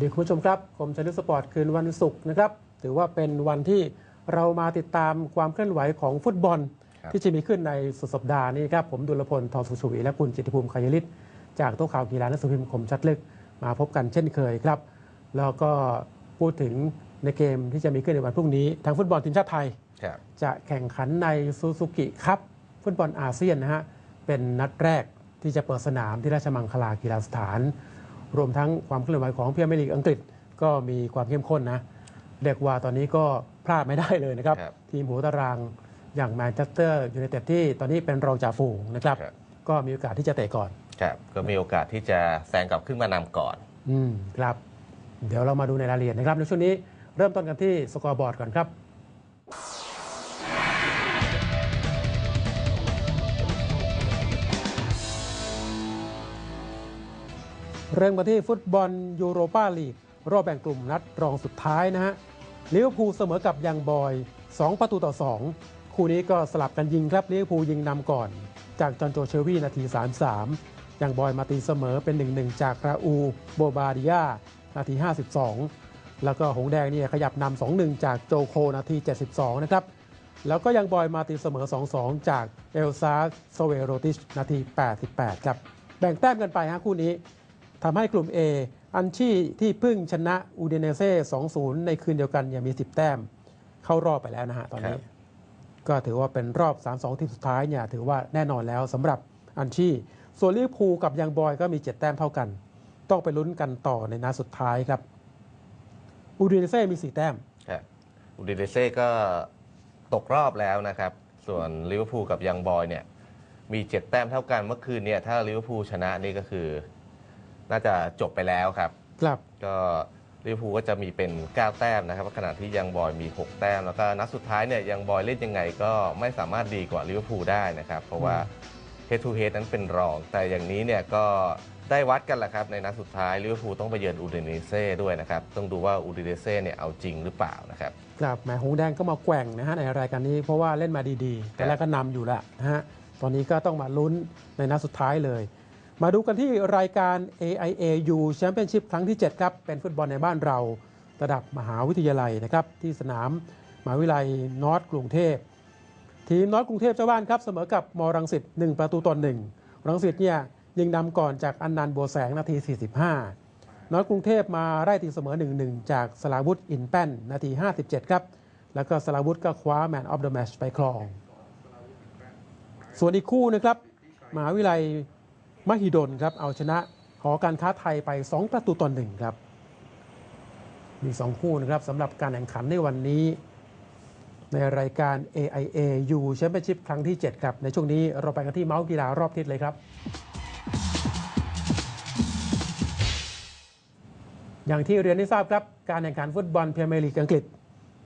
วัสดีคุณผู้ชมครับคมชนึกสปอร์ตคืนวันศุกร์นะครับ ถือว่าเป็นวันที่เรามาติดตามความเคลื่อนไหวของฟุตบอลครับที่จะมีขึ้นในสุดสัปดาห์นี้ครับ ผมดุลพลทองสุขชวีและคุณจิตติภูมิขยลิศจากโต๊ะข่าวกีฬาหนังสือพิมพ์คมชัดลึกมาพบกันเช่นเคยครับ แล้วก็พูดถึงในเกมที่จะมีขึ้นในวันพรุ่งนี้ทางฟุตบอลทีมชาติไทยครับจะแข่งขันในซูซูกิคัพฟุตบอลอาเซียนนะฮะเป็นนัดแรกที่จะเปิดสนามที่ราชมังคลากีฬาสถาน รวมทั้งความเคลื่อนไหวของพรีเมียร์ลีกอังกฤษก็มีความเข้มข้นนะเรียกว่าตอนนี้ก็พลาดไม่ได้เลยนะครับ ครับทีมหัวตารางอย่างแมนเชสเตอร์ยูไนเต็ดที่ตอนนี้เป็นรองจ่าฝูงนะครับ ครับ ก็มีโอกาสที่จะเตะก่อน ครับก็มีโอกาสที่จะแซงกลับขึ้นมานำก่อน อืมครับ เดี๋ยวเรามาดูในรายละเอียดนะครับ ในช่วงนี้เริ่มต้นกันที่สกอร์บอร์ดก่อนครับ เริ่มกันที่ฟุตบอลยูโรปาลีก รอบแบ่งกลุ่มนัดรองสุดท้ายนะฮะลิเวอร์พูลเสมอกับยังบอย 2 ประตูต่อ 2 คู่นี้ก็สลับกันยิงครับลิเวอร์พูลยิงนำก่อน จากจอนโจเชวีนาที 33 ยังบอยมาตีเสมอเป็น 1-1 จากราอูโบบาดิยานาที 52 แล้วก็หงแดงเนี่ยขยับนำ2-1 จากโจโคนาที 72 นะครับ แล้วก็ยังบอยมาตีเสมอ 2-2 จากเอลซาโซเวโรติชนาที 88 ครับ แบ่งแต้มกันไปฮะคู่นี้ ทำให้กลุ่ม A อันชี่ที่เพึ่งชนะอูเดเนเซ่2-0 ในคืนเดียวกันยังมี 10 แต้ม เข้ารอบไปแล้วนะฮะตอนนี้ครับก็ถือว่าเป็นรอบ 3-2 ทีมสุดท้ายเนี่ยถือว่าแน่นอนแล้วสำหรับอันชี่ส่วนลิเวอร์พูลกับยังบอยก็มี 7 แต้มเท่ากัน ต้องไปลุ้นกันต่อในนัดสุดท้ายครับอูเดเนเซ่มี 4 แต้มครับอูดิเดเซ่ก็ตกรอบแล้วนะครับ ส่วนลิเวอร์พูลกับยังบอยเนี่ยมี 7 แต้มเท่ากันเมื่อคืนเนี่ยถ้าลิเวอร์พูลชนะนี่ก็คือ น่าจะจบไปแล้วครับ ครับ ก็ลิเวอร์พูลก็จะมีเป็น 9 แต้มนะครับขณะที่ยังบอยมี 6 แต้ม แล้วก็นัดสุดท้ายเนี่ยยังบอยเล่นยังไงก็ไม่สามารถดีกว่าลิเวอร์พูลได้นะครับ เพราะว่า head to head นั้นเป็นรอง แต่อย่างนี้เนี่ยก็ได้วัดกันแหละครับในนัดสุดท้ายลิเวอร์พูลต้องไปเยือนอูดิเนเซ่ด้วยนะครับ ต้องดูว่าอูดิเนเซ่เนี่ยเอาจริงหรือเปล่านะครับครับแหมหงแดงก็มาแกว่งนะฮะในรายการนี้เพราะว่าเล่นมาดีๆแต่แรกก็นำอยู่แล้วนะฮะตอนนี้ก็ต้องมาลุ้นในนัดสุดท้ายเลย มาดูกันที่รายการ AIAU Championship ครั้งที่ 7 ครับ เป็นฟุตบอลในบ้านเรา ระดับมหาวิทยาลัยนะครับ ที่สนามมหาวิทยาลัยนอร์ทกรุงเทพ ทีมนอร์ทกรุงเทพเจ้าบ้านครับเสมอกับมรังสิต1ประตูต่อหนึ่งรังสิตเนี่ยยิงนำก่อนจากอันนันต์บัวแสงนาที 45นอร์ทกรุงเทพมาไล่ตีเสมอ 1-1 จากสลาวุธอินแป้นนาที 57 ครับ แล้วก็สลาวุธก็คว้าแมนออฟเดอะแมชไปครอง ส่วนอีกคู่นะครับมหาวิทยาลัย มหิดลครับเอาชนะหอการค้าไทยไป 2 ประตูต่อหนึ่งครับ มี 2 คู่นะครับสำหรับการแข่งขันในวันนี้ ในรายการ AIA U Championship ครั้งที่ 7 ครับ ในช่วงนี้เราไปกันที่เมาส์กีฬารอบทิศเลยครับ อย่างที่เรียนให้ทราบครับ การแข่งขันฟุตบอลพรีเมียร์ลีกอังกฤษ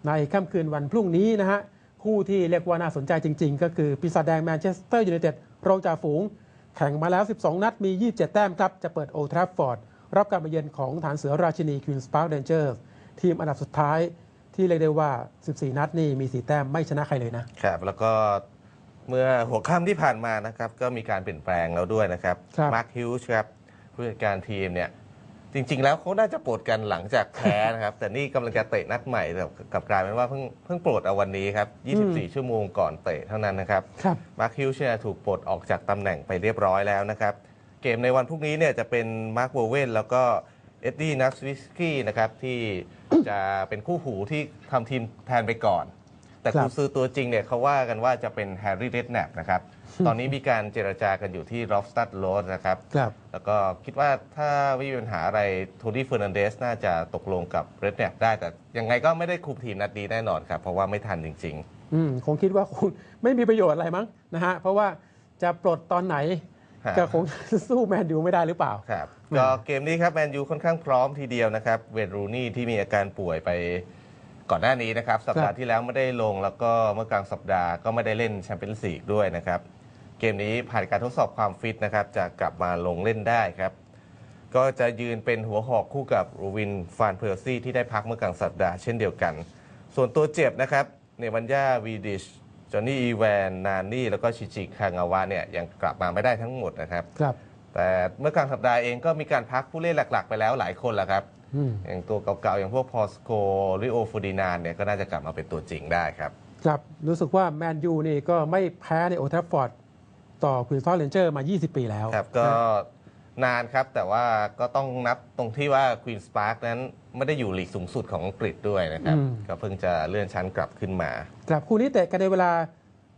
ในค่ำคืนวันพรุ่งนี้นะฮะคู่ที่เรียกว่าน่าสนใจจริง ๆ ก็คือปีศาจแดงแมนเชสเตอร์ยูไนเต็ดรองจ่าฝูง แข่งมาแล้ว 12 นัดมี 27 แต้มครับ จะเปิดโอทราฟฟอร์ด รับการมาเยือนของฐานเสือราชินีควีนส์พาร์คเรนเจอร์ทีมอันดับสุดท้ายที่เรียกได้ว่า 14 นัดนี่มี 4 แต้มไม่ชนะใครเลยนะ ครับ แล้วก็เมื่อหัวค่ำที่ผ่านมานะครับ ก็มีการเปลี่ยนแปลงแล้วด้วยนะครับ ครับ มาร์คฮิวส์ครับผู้จัดการทีมเนี่ย จริง ๆ แล้วเขาน่าจะปลดกันหลังจากแพ้นะครับ แต่นี่กำลังจะเตะนัดใหม่แต่กลับกลายเป็นว่าเพิ่งเพิ่งปลดเอาวันนี้ครับ 24 ชั่วโมงก่อนเตะเท่านั้นนะครับครับมาร์คฮิวส์เนี่ยถูกปลดออกจากตำแหน่งไปเรียบร้อยแล้วนะครับ เกมในวันพรุ่งนี้เนี่ยจะเป็นมาร์คโวเวนแล้วก็เอ็ดดี้นัสวิสกี้นะครับที่จะเป็นคู่หูที่ทำทีมแทนไปก่อน แต่ครับคุณซื้อตัวจริงเนี่ยเขาว่ากันว่าจะเป็นแฮร์รี่เรดแนปนะครับ ตอนนี้มีการเจรจากันอยู่ที่รอฟสตัดโรดนะครับครับ แล้วก็คิดว่าถ้าไม่มีปัญหาอะไรโทนี่เฟอร์นันเดสน่าจะตกลงกับเรดแนปได้ แต่ยังไงก็ไม่ได้คุมทีมนัดนี้แน่นอนครับ เพราะว่าไม่ทันจริงอืมคงคิดว่าคงไม่มีประโยชน์อะไรมั้งนะฮะ เพราะว่าจะปลดตอนไหนฮะก็คงสู้แมนยูไม่ได้หรือเปล่าๆครับอืมก็เกมนี้ครับแมนยูค่อนข้างพร้อมทีเดียวนะครับ เวทรูนี่ที่มีอาการป่วยไป ก่อนหน้านี้นะครับ สัปดาห์ที่แล้วไม่ได้ลงแล้วก็เมื่อกลางสัปดาห์ก็ไม่ได้เล่นแชมเปี้ยนส์ลีกด้วยนะครับ เกมนี้ผ่านการทดสอบความฟิตนะครับจะกลับมาลงเล่นได้ครับ ก็จะยืนเป็นหัวหอกคู่กับรูวินฟานเพอร์ซี่ที่ได้พักเมื่อกลางสัปดาห์เช่นเดียวกัน ส่วนตัวเจ็บนะครับเนวันยาวีดิชจอห์นนี่อีแวนนานี่แล้วก็ชิจิคางาวะเนี่ยยังกลับมาไม่ได้ทั้งหมดนะครับครับ แต่เมื่อกลางสัปดาห์เองก็มีการพักผู้เล่นหลัก ๆ ไปแล้วหลายคนแหละครับ ออืมอย่างตัวเก่าๆ อย่างพวกพอสโกริโอฟูดินานเนี่ยก็น่าจะกลับมาเป็นตัวจริงได้ครับ ครับ รู้สึกว่าแมนยูนี่ก็ไม่แพ้ในโอทัฟฟอร์ดต่อควีนส์พาร์คเรนเจอร์มา 20 ปีแล้วครับก็นานครับ แต่ว่าก็ต้องนับตรงที่ว่าควีนสปาร์กนั้นไม่ได้อยู่ลีกสูงสุดของอังกฤษด้วยนะครับอืมก็เพิ่งจะเลื่อนชั้นกลับขึ้นมา ครับคู่นี้เตะกันในเวลา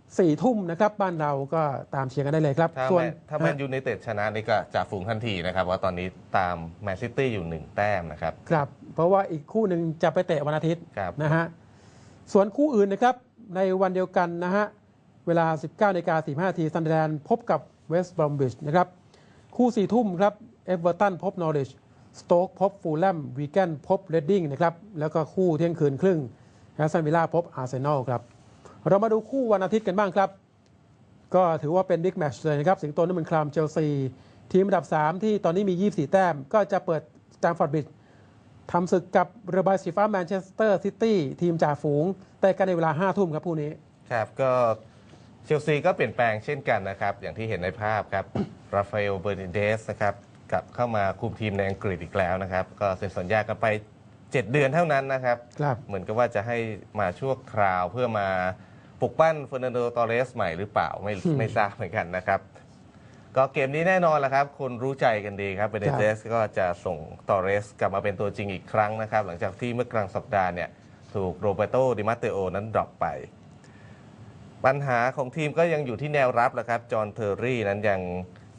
4ี่ทุ่มนะครับ บ้านเราก็ตามเชียร์กันได้เลยครับถ้าส่วนแมนถ้าแมนยูไนเต็ดชนะนี่ก็จะฝูงทันทีนะครับว่าตอนนี้ตามแมนซิตี้อยู่หนึ่งแต้มนะครับ ครับ เพราะว่าอีกคู่หนึ่งจะไปเตะวันอาทิตย์ครับ นะฮะส่วนคู่อื่นนะครับ ในวันเดียวกันนะฮะ เวลา 19นาฬิกา45ทีซันเดอร์แลนด์พบกับเวสต์บรอมบิชนะครับ คู่4ทุ่มครับเอเวอร์ตันพบนอริชสโต๊กพบฟูลแลมวีแกนพบเรดดิ้งนะครับ แล้วก็คู่เที่ยงคืนครึ่งแอสตันวิลล่าพบอาร์เซนอลครับ เรามาดูคู่วันอาทิตย์กันบ้างครับ ก็ถือว่าเป็นบิ๊กแมตช์เลยนะครับ สิงโตนั่นเป็นครามเชลซี ทีมอันดับ 3 ที่ตอนนี้มี 24 แต้ม ก็จะเปิดสแตมฟอร์ดบริดจ์ทำศึกกับเรือใบสีฟ้าแมนเชสเตอร์ซิตี้ทีมจ่าฝูง แต่กันในเวลา 5 ทุ่มครับคู่นี้ ครับก็เชลซีก็เปลี่ยนแปลงเช่นกันนะครับ อย่างที่เห็นในภาพครับราฟาเอลเบอร์นิเดสนะครับกลับเข้ามาคุมทีมในอังกฤษอีกแล้วนะครับ ก็เซ็นสัญญากันไป 7 เดือนเท่านั้นนะครับครับเหมือนกับว่าจะให้มาชั่วคราวเพื่อมา ปลุกปั้นเฟอร์นันโดตอเรสใหม่หรือเปล่าไม่อืมไม่ทราบเหมือนกันนะครับ ก็เกมนี้แน่นอนแหละครับ คนรู้ใจกันดีครับเบเนเดสก็จะส่งตอเรสกลับมาเป็นตัวจริงอีกครั้งนะครับ หลังจากที่เมื่อกลางสัปดาห์เนี่ยถูกโรเบโตดิมาเตโอนั้นดรอปไป ปัญหาของทีมก็ยังอยู่ที่แนวรับแหละครับจอห์นเทอร์รี่นั้นยัง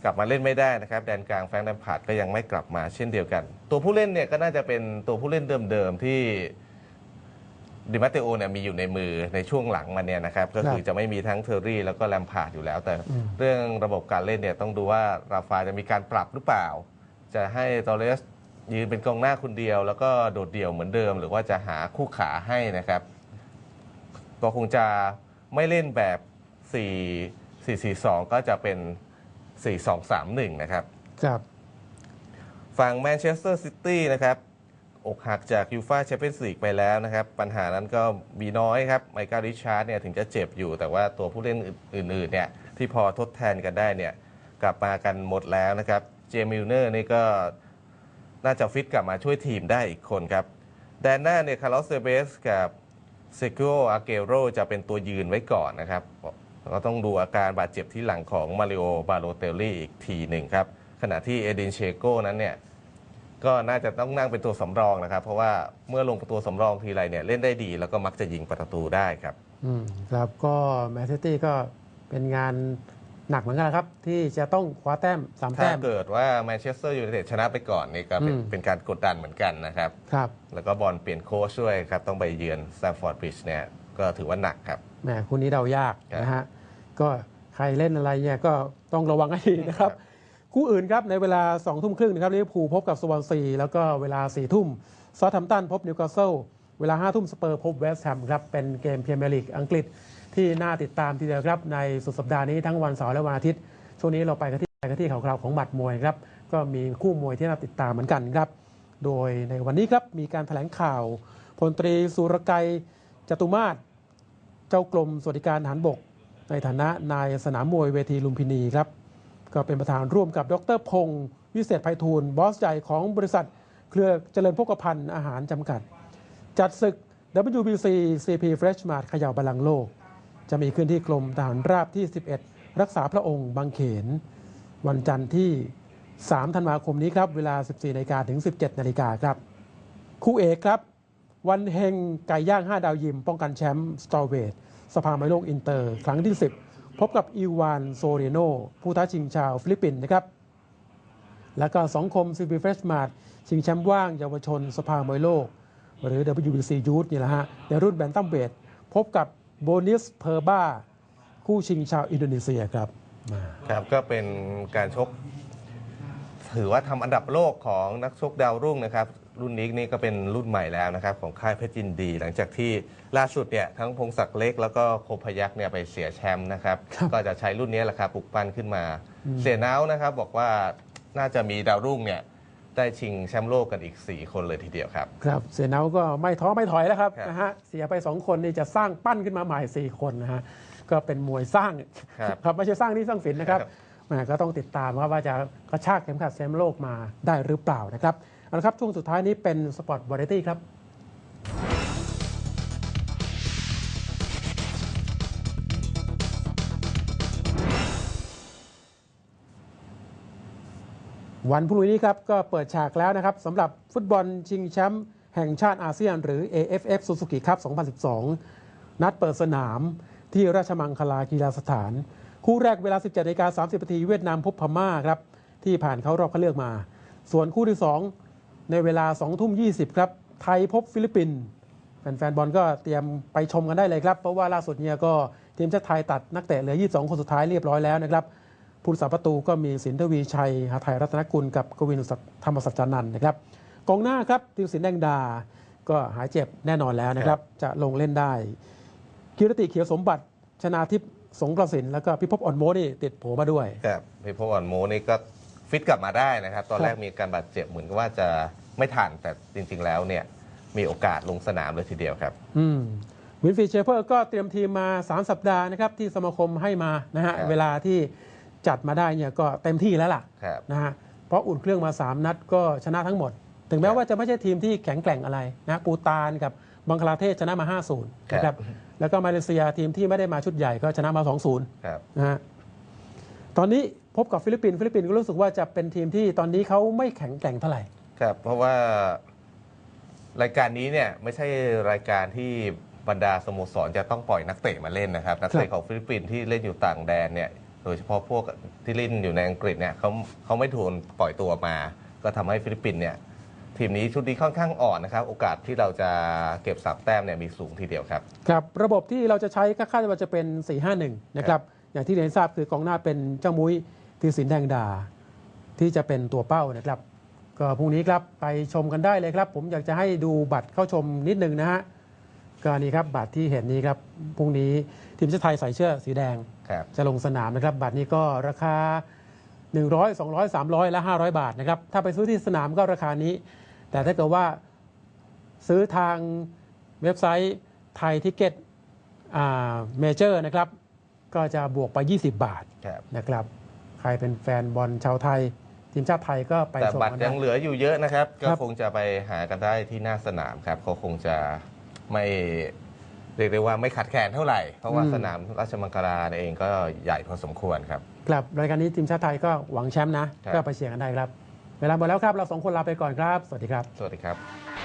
กลับมาเล่นไม่ได้นะครับ แดนกลางแฟรงค์แลมพาร์ดก็ยังไม่กลับมาเช่นเดียวกัน ตัวผู้เล่นเนี่ยก็น่าจะเป็นตัวผู้เล่นเดิมๆที่ ดิมาเตโอเนี่ยมีอยู่ในมือในช่วงหลังมาเนี่ยนะครับก็คือจะไม่มีทั้งเทอร์รี่แล้วก็แลมพาร์ดอยู่แล้ว แต่อืมเรื่องระบบการเล่นเนี่ยต้องดูว่าราฟาจะมีการปรับหรือเปล่า จะให้ตอเรสยืนเป็นกองหน้าคนเดียว แล้วก็โดดเดี่ยวเหมือนเดิม หรือว่าจะหาคู่ขาให้นะครับ ก็คงจะไม่เล่นแบบ 4 4 4 2 ก็จะเป็น 4 2 3 1 นะครับ ครับ ฝั่งแมนเชสเตอร์ซิตี้นะครับ อกหักจากยูฟาแชมเปี้ยนส์ลีกไปแล้วนะครับ ปัญหานั้นก็มีน้อยครับ ไมเคิลริชาร์ดเนี่ยถึงจะเจ็บอยู่ แต่ว่าตัวผู้เล่นอื่นๆเนี่ยที่พอทดแทนกันได้เนี่ยกลับมากันหมดแล้วนะครับ เจมิลเนอร์นี่ก็น่าจะฟิตกลับมาช่วยทีมได้อีกคนครับแดนหน้าเนี่ยคาร์ลอสเซเบสกับเซโกอาเกโรจะเป็นตัวยืนไว้ก่อนนะครับก็ต้องดูอาการบาดเจ็บที่หลังของมาริโอบาโลเตลลี่อีกทีหนึ่งครับ ขณะที่เอดินเชโกนั้นเนี่ย ก็น่าจะต้องนั่งเป็นตัวสำรองนะครับ เพราะว่าเมื่อลงตัวสำรองทีไรเนี่ยเล่นได้ดี แล้วก็มักจะยิงประตูได้ครับอืมครับก็แมนซิตี้ก็เป็นงานหนักเหมือนกันนะครับ ที่จะต้องคว้าแต้มสามถ้าแต้ม เกิดว่าแมนเชสเตอร์ยูไนเต็ดชนะไปก่อนนี่ก็เป็นอืม เป็นการกดดันเหมือนกันนะครับ ครับ แล้วก็บอลเปลี่ยนโค้ชด้วยครับ ต้องไปเยือนสแตมฟอร์ดบริดจ์เนี่ยก็ถือว่าหนักครับ แหมคู่นี้เดายากครับนะฮะ ก็ใครเล่นอะไรเนี่ยก็ต้องระวังให้ดีนะครับ ครับ คู่อื่นครับในเวลา2องทุ่มครึ่งนะครับลิเวอร์พูลพบกับสวอนซีแล้วก็เวลา4ี่ทุ่มซอทแฮมตันพบนิวคาสเซิลเวลา5้าทุ่มสเปอร์พบเวสต์แฮมครับเป็นเกมพรีเมียร์ลีกอังกฤษที่น่าติดตามทีเดียวครับในสุดสัปดาห์นี้ทั้งวันเสาร์และวันอาทิตย์ ช่วงนี้เราไปกันที่ไปกันที่ข่าวคราวของหมัดมวยครับก็มีคู่มวยที่น่าติดตามเหมือนกันครับ โดยในวันนี้ครับมีการแถลงข่าวพลตรีสุรกัยจตุมาศเจ้ากรมสวัสดิการทหารบก ในฐานะนายสนามมวยเวทีลุมพินีครับ ก็เป็นประธานร่วมกับดรพงศ์วิเศษไพฑูรย์บอสใหญ่ของบริษัท เครือเจริญพกพันธ์อาหารจำกัด จัดศึก WBC CP Fresh Mart เขย่าบาลังโลก จะมีขึ้นที่กรมทหารราบที่ 11 รักษาพระองค์บางเขน วันจันทร์ที่ 3 ธันวาคมนี้ครับ เวลา 14นาฬิกาถึง 17นาฬิกาครับ คู่เอกครับ วันเฮงไก่ย่าง 5 ดาวยิม ป้องกันแชมป์สตอเวทสภาไมโลกอินเตอร์ ครั้งที่ 10 พบกับอีวานโซเรโนผู้ท้าชิงชาวฟิลิปปินส์นะครับ แล้วก็สองคมซีบีเฟรชมาร์ชิงแชมป์ว่างเยาวชนสภามวยโลก หรือ WBC Youth นี่แหละฮะ ในรุ่นแบนตัมเวทพบกับโบนิสเพอร์บ้า คู่ชิงชาวอินโดนีเซียครับครับก็เป็นการชก ถือว่าทำอันดับโลกของนักชกดาวรุ่งนะครับ รุ่นนี้นี่ก็เป็นรุ่นใหม่แล้วนะครับของค่ายเพชรยินดี หลังจากที่ล่าสุดเนี่ยทั้งพงศักดิ์เล็กแล้วก็โคพยักษ์เนี่ยไปเสียแชมป์นะครับครับก็จะใช้รุ่นนี้แหละครับปลุกปั้นขึ้นมาอืมเสียน้าวนะครับบอกว่าน่าจะมีดาวรุ่งเนี่ยได้ชิงแชมป์โลกกันอีก 4 คนเลยทีเดียวครับ ครับ เสียเนาก็ไม่ท้อไม่ถอยแล้วครับครับนะฮะเสียไป 2 คนนี่จะสร้างปั้นขึ้นมาใหม่ 4 คนนะฮะก็เป็นมวยสร้างครับครับไม่ใช่สร้างที่สร้างศิลป์นะครับครับแหมก็ต้องติดตามว่าว่าจะกระชากเข็มขัดแชมป์โลกมาได้หรือเปล่านะครับ เอาละครับช่วงสุดท้ายนี้เป็นสปอร์ตวาไรตี้ครับวันพรุ่งนี้ครับก็เปิดฉากแล้วนะครับสำหรับฟุตบอลชิงแชมป์แห่งชาติอาเซียน หรือ AFF Suzuki Cup 2012 นัดเปิดสนามที่ราชมังคลากีฬาสถาน คู่แรกเวลา 17นาฬิกา30นาทีเวียดนามพบพม่าครับ ที่ผ่านเข้ารอบคัดเลือกมา ส่วนคู่ที่ 2 ในเวลา2ทุ่ม20 ครับ ไทยพบฟิลิปปินส์แฟนๆบอลก็เตรียมไปชมกันได้เลยครับ เพราะว่าล่าสุดเนี่ยก็ทีมชาติไทยตัดนักเตะเหลือ 22 คนสุดท้ายเรียบร้อยแล้วนะครับผู้รักษาประตูก็มีสินทวีชัยหาไทยรัตนกุลกับกวินธรรมสัจจานันท์นะครับกองหน้าครับทิวสินแดงดา ก็หายเจ็บแน่นอนแล้วนะครับ จะลงเล่นได้กิรติเขียวสมบัติชนาทิพย์สงกระสินแล้วก็พิภพอ่อนโมนี่ติดโผมาด้วยครับพี่พวันโมนี่ก็ ฟิตกลับมาได้นะครับ ตอนแรกมีการบาดเจ็บเหมือนกับว่าจะไม่ทันแต่จริง ๆ แล้วเนี่ยมีโอกาสลงสนามเลยทีเดียวครับ อืมวินฟรีดเชฟเฟอร์ก็เตรียมทีมมา 3 สัปดาห์นะครับที่สมาคมให้มานะฮะครับเวลาที่จัดมาได้เนี่ยก็เต็มที่แล้วล่ะครับนะฮะเพราะอุ่นเครื่องมา 3 นัดก็ชนะทั้งหมด ถึงแม้ว่าจะไม่ใช่ทีมที่แข็งแกร่งอะไรนะปูตานกับบังคลาเทศชนะมา 5-0นะครับแล้วก็มาเลเซียทีมที่ไม่ได้มาชุดใหญ่ก็ชนะมา 2-0ครับนะฮะตอนนี้ พบกับฟิลิปปินส์ฟิลิปปินส์ก็รู้สึกว่าจะเป็นทีมที่ตอนนี้เขาไม่แข็งแกร่งเท่าไหร่ ครับ เพราะว่ารายการนี้เนี่ยไม่ใช่รายการที่บรรดาสโมสรจะต้องปล่อยนักเตะมาเล่นนะครับ นักเตะของฟิลิปปินส์ที่เล่นอยู่ต่างแดนเนี่ยโดยเฉพาะพวกที่เล่นอยู่ในอังกฤษเนี่ยเขาเขาไม่ถูกปล่อยตัวมา ก็ทำให้ฟิลิปปินส์เนี่ยทีมนี้ชุดนี้ค่อนข้างอ่อนนะครับ โอกาสที่เราจะเก็บสามแต้มเนี่ยมีสูงทีเดียวครับ ครับ ระบบที่เราจะใช้ก็คาดว่าจะเป็น 4-5-1 นะครับ อย่างที่เรียนทราบคือกองหน้าเป็นเจ้ามุ้ย ทีสินแดงดา ที่จะเป็นตัวเป้านะครับ ก็พรุ่งนี้ครับไปชมกันได้เลยครับ ผมอยากจะให้ดูบัตรเข้าชมนิดนึงนะฮะก็นี่ครับบัตรที่เห็นนี้ครับพรุ่งนี้ทีมชาติไทยใส่เสื้อสีแดง ครับ จะลงสนามนะครับ บัตรนี้ก็ราคา 100 200 300 และ 500 บาทนะครับ ถ้าไปซื้อที่สนามก็ราคานี้ แต่ถ้าเกิดว่าซื้อทางเว็บไซต์ไทยทิเก็ตเมเจอร์นะครับ ก็จะบวกไป 20 บาทครับ นะครับ ใครเป็นแฟนบอลชาวไทย ทีมชาติไทยก็ไปแต่ชมบัตกัรนได้ยังเหลืออยู่เยอะนะครับ ก็ครับคงจะไปหากันได้ที่หน้าสนามครับเขาคงจะไม่เรียกได้ว่าไม่ขาดแคลนเท่าไหร่ เพราะว่าสนามราชมังคลาเองก็ใหญ่พอสมควรครับครับรายการนี้ทีมชาติไทยก็หวังแชมป์นะครับก็ไปเชียร์กันได้ครับ เวลาหมดแล้วครับ เราสองคนลาไปก่อนครับ สวัสดีครับ สวัสดีครับ